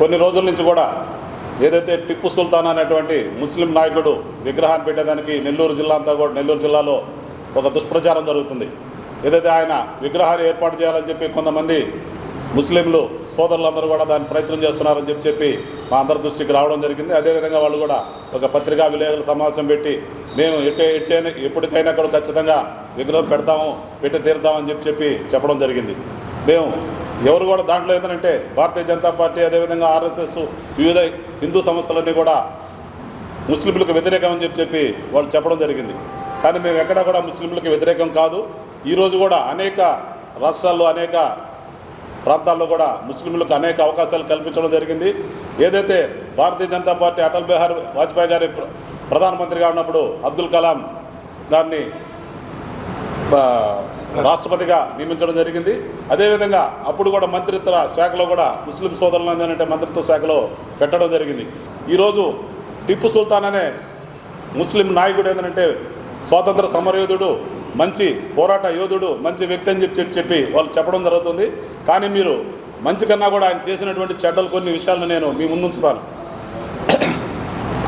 కొన్ని రోజుల నుంచి కూడా ఏదైతే టిప్పు సుల్తాన్ అనేటువంటి ముస్లిం నాయకుడు విగ్రహాన్ని పెట్టేదానికి నెల్లూరు జిల్లా అంతా కూడా నెల్లూరు జిల్లాలో ఒక దుష్ప్రచారం జరుగుతుంది. ఏదైతే ఆయన విగ్రహాన్ని ఏర్పాటు చేయాలని చెప్పి కొంతమంది ముస్లింలు సోదరులందరూ కూడా దాన్ని ప్రయత్నం చేస్తున్నారని చెప్పి చెప్పి మా అందరి దృష్టికి రావడం జరిగింది. అదేవిధంగా వాళ్ళు కూడా ఒక పత్రికా విలేకరుల సమావేశం పెట్టి మేము ఎట్టే ఎట్టే ఎప్పటికైనా కూడా ఖచ్చితంగా విగ్రహం పెడతాము పెట్టి తీరుతామని చెప్పి చెప్పి చెప్పడం జరిగింది. మేము ఎవరు కూడా దాంట్లో ఏంటంటే భారతీయ జనతా పార్టీ అదేవిధంగా ఆర్ఎస్ఎస్ వివిధ హిందూ సంస్థలన్నీ కూడా ముస్లింలకు వ్యతిరేకం అని చెప్పి చెప్పి వాళ్ళు చెప్పడం జరిగింది. కానీ మేము ఎక్కడా కూడా ముస్లింలకు వ్యతిరేకం కాదు. ఈరోజు కూడా అనేక రాష్ట్రాల్లో అనేక ప్రాంతాల్లో కూడా ముస్లింలకు అనేక అవకాశాలు కల్పించడం జరిగింది. ఏదైతే భారతీయ జనతా పార్టీ అటల్ బిహారీ వాజ్పేయి గారి ప్ర- ప్రధానమంత్రిగా ఉన్నప్పుడు అబ్దుల్ కలాం గారిని రాష్ట్రపతిగా నియమించడం జరిగింది. అదేవిధంగా అప్పుడు కూడా మంత్రిత్వ శాఖలో కూడా ముస్లిం సోదరులు ఏంటంటే మంత్రిత్వ శాఖలో పెట్టడం జరిగింది. ఈరోజు టిప్పు సుల్తాన్ అనే ముస్లిం నాయకుడు ఏంటంటే స్వాతంత్ర సమరయోధుడు మంచి పోరాట యోధుడు మంచి వ్యక్తి అని చెప్పి చెప్పి చెప్పి వాళ్ళు చెప్పడం జరుగుతుంది. కానీ మీరు మంచి కన్నా కూడా ఆయన చేసినటువంటి చెడ్డలు కొన్ని విషయాలను నేను మీ ముందుంచుతాను.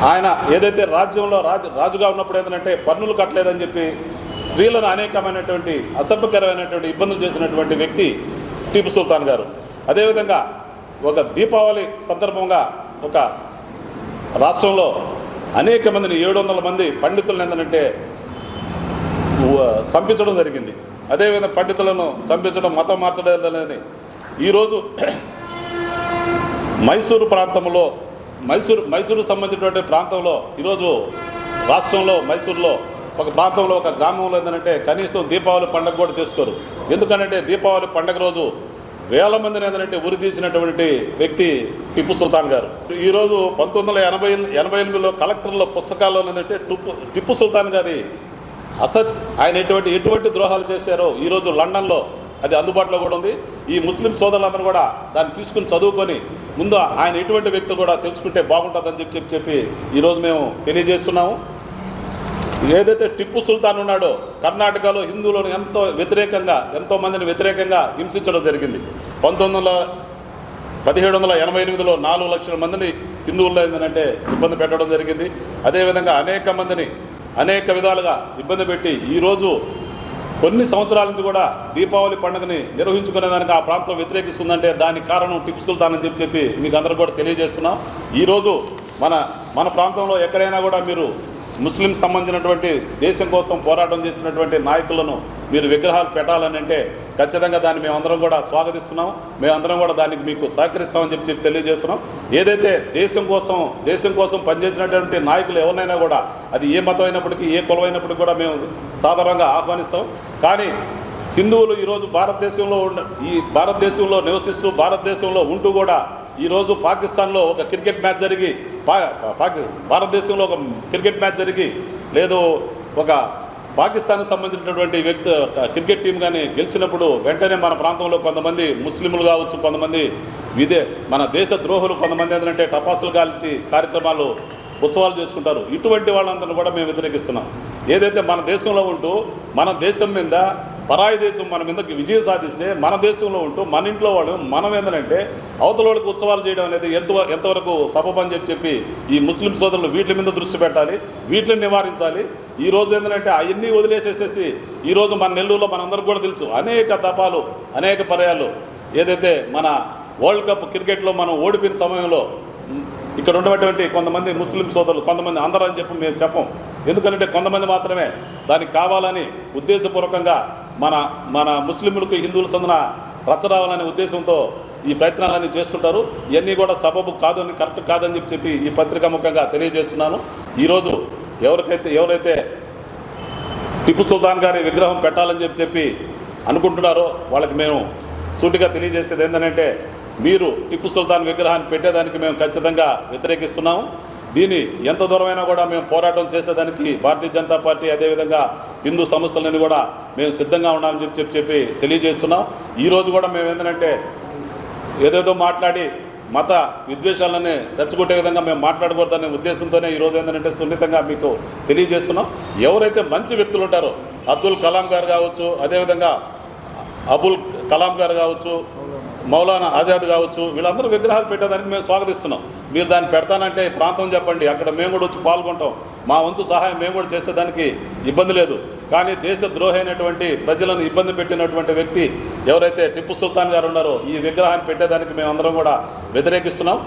ఆయన ఏదైతే రాజ్యంలో రాజు రాజుగా ఉన్నప్పుడు ఏంటంటే పన్నులు కట్టలేదని చెప్పి స్త్రీలను అనేకమైనటువంటి అసభ్యకరమైనటువంటి ఇబ్బందులు చేసినటువంటి వ్యక్తి టీపు సుల్తాన్ గారు. అదేవిధంగా ఒక దీపావళి సందర్భంగా ఒక రాష్ట్రంలో అనేక మందిని ఏడు వందల మంది పండితులను ఏంటంటే చంపించడం జరిగింది. అదేవిధంగా పండితులను చంపించడం మతం మార్చడం అనేది ఈరోజు మైసూరు ప్రాంతంలో మైసూరు మైసూరు సంబంధించినటువంటి ప్రాంతంలో ఈరోజు రాష్ట్రంలో మైసూరులో ఒక ప్రాంతంలో ఒక గ్రామంలో ఏంటంటే కనీసం దీపావళి పండుగ కూడా చేసుకోరు. ఎందుకంటే దీపావళి పండుగ రోజు వేల మందిని ఏంటంటే ఉరి తీసినటువంటి వ్యక్తి టిప్పు సుల్తాన్ గారు. ఈరోజు పంతొమ్మిది వందల ఎనభై ఎనభై ఎనిమిదిలో కలెక్టర్ల పుస్తకాల్లో ఏంటంటే టిప్పు టిప్పు సుల్తాన్ గారి అసత్ ఆయన ఎటువంటి ఎటువంటి ద్రోహాలు చేశారో ఈరోజు లండన్లో అది అందుబాటులో కూడా ఉంది. ఈ ముస్లిం సోదరులందరూ కూడా దాన్ని తీసుకుని చదువుకొని ముందు ఆయన ఎటువంటి వ్యక్తి కూడా తెలుసుకుంటే బాగుంటుందని చెప్పి చెప్పి చెప్పి ఈరోజు మేము తెలియజేస్తున్నాము. ఏదైతే టిప్పు సుల్తాన్ ఉన్నాడో కర్ణాటకలో హిందువులను ఎంతో వ్యతిరేకంగా ఎంతో మందిని వ్యతిరేకంగా హింసించడం జరిగింది. పంతొమ్మిది వందల పదిహేడు వందల ఎనభై ఎనిమిదిలో నాలుగు లక్షల మందిని హిందువుల్లో ఏంటంటే ఇబ్బంది పెట్టడం జరిగింది. అదేవిధంగా అనేక మందిని అనేక విధాలుగా ఇబ్బంది పెట్టి ఈరోజు కొన్ని సంవత్సరాల నుంచి కూడా దీపావళి పండుగని నిర్వహించుకునేదానికి ఆ ప్రాంతం వ్యతిరేకిస్తుందంటే దానికి కారణం టిప్పు సుల్తాన్ అని చెప్పి చెప్పి మీకు అందరూ కూడా తెలియజేస్తున్నాం. ఈరోజు మన మన ప్రాంతంలో ఎక్కడైనా కూడా మీరు ముస్లిం సంబంధించినటువంటి దేశం కోసం పోరాటం చేసినటువంటి నాయకులను మీరు విగ్రహాలు పెట్టాలని అంటే ఖచ్చితంగా దాన్ని మేమందరం కూడా స్వాగతిస్తున్నాం. మేమందరం కూడా దానికి మీకు సహకరిస్తామని చెప్పి చెప్పి తెలియజేస్తున్నాం. ఏదైతే దేశం కోసం దేశం కోసం పనిచేసినటువంటి నాయకులు ఎవరినైనా కూడా అది ఏ మతం అయినప్పటికీ ఏ కులమైనప్పటికీ కూడా మేము సాధారణంగా ఆహ్వానిస్తాం. కానీ హిందువులు ఈరోజు భారతదేశంలో ఉండ ఈ భారతదేశంలో నివసిస్తూ భారతదేశంలో ఉంటూ కూడా ఈరోజు పాకిస్తాన్లో ఒక క్రికెట్ మ్యాచ్ జరిగి పా భారతదేశంలో ఒక క్రికెట్ మ్యాచ్ జరిగి లేదు ఒక పాకిస్తాన్కి సంబంధించినటువంటి వ్యక్తి క్రికెట్ టీం కానీ గెలిచినప్పుడు వెంటనే మన ప్రాంతంలో కొంతమంది ముస్లింలు కావచ్చు కొంతమంది విదే మన దేశ ద్రోహులు కొంతమంది ఏంటంటే టపాసులు కాల్చి కార్యక్రమాలు ఉత్సవాలు చేసుకుంటారు. ఇటువంటి వాళ్ళందరిని కూడా మేము వ్యతిరేకిస్తున్నాం. ఏదైతే మన దేశంలో ఉంటూ మన దేశం మీద పరాయి దేశం మన మీద విజయం సాధిస్తే మన దేశంలో ఉంటూ మన ఇంట్లో వాళ్ళు మనం ఏంటంటే అవతల వాళ్ళకి ఉత్సవాలు చేయడం అనేది ఎంత ఎంతవరకు సబబని చెప్పి చెప్పి ఈ ముస్లిం సోదరులు వీటి మీద దృష్టి పెట్టాలి వీటిని నివారించాలి. ఈ రోజు ఏంటంటే అవన్నీ వదిలేసేసేసి ఈరోజు మన నెల్లూరులో మనందరికి కూడా తెలుసు అనేక తపాలు అనేక పర్యాలు. ఏదైతే మన వరల్డ్ కప్ క్రికెట్లో మనం ఓడిపోయిన సమయంలో ఇక్కడ ఉన్నటువంటి కొంతమంది ముస్లిం సోదరులు కొంతమంది అందరూ అని చెప్పి మేము చెప్పం. ఎందుకంటే కొంతమంది మాత్రమే దానికి కావాలని ఉద్దేశపూర్వకంగా మన మన ముస్లింలకు హిందువుల సందున రచ్చరావాలనే ఉద్దేశంతో ఈ ప్రయత్నాలన్నీ చేస్తుంటారు. ఇవన్నీ కూడా సబబు కాదని కరెక్ట్ కాదని చెప్పి చెప్పి ఈ పత్రికా ముఖంగా తెలియజేస్తున్నాను. ఈరోజు ఎవరికైతే ఎవరైతే టిప్పు సుల్తాన్ గారి విగ్రహం పెట్టాలని చెప్పి చెప్పి అనుకుంటున్నారో వాళ్ళకి మేము సూటిగా తెలియజేసేది ఏంటంటే మీరు టిప్పు సుల్తాన్ విగ్రహాన్ని పెట్టేదానికి మేము ఖచ్చితంగా వ్యతిరేకిస్తున్నాము. దీన్ని ఎంత దూరమైనా కూడా మేము పోరాటం చేసేదానికి భారతీయ జనతా పార్టీ అదేవిధంగా హిందూ సంస్థలని కూడా మేము సిద్ధంగా ఉన్నామని చెప్పి చెప్పి చెప్పి తెలియజేస్తున్నాం. ఈరోజు కూడా మేము ఏంటంటే ఏదేదో మాట్లాడి మత విద్వేషాలని రెచ్చగొట్టే విధంగా మేము మాట్లాడకూడదనే ఉద్దేశంతోనే ఈరోజు ఏంటంటే సున్నితంగా మీకు తెలియజేస్తున్నాం. ఎవరైతే మంచి వ్యక్తులు ఉంటారో అబ్దుల్ కలాం గారు కావచ్చు అదేవిధంగా అబుల్ కలాం గారు కావచ్చు మౌలానా ఆజాద్ కావచ్చు వీళ్ళందరూ విగ్రహాలు పెట్టేదానికి మేము స్వాగతిస్తున్నాం. మీరు దాన్ని పెడతానంటే ప్రాంతం చెప్పండి అక్కడ మేము కూడా వచ్చి పాల్గొంటాం. మా వంతు సహాయం మేము కూడా చేసేదానికి ఇబ్బంది లేదు. కానీ దేశ ద్రోహి అయినటువంటి ప్రజలను ఇబ్బంది పెట్టినటువంటి వ్యక్తి ఎవరైతే టిప్పు సుల్తాన్ గారు ఉన్నారో ఈ విగ్రహాన్ని పెట్టేదానికి మేమందరం కూడా వ్యతిరేకిస్తున్నాం.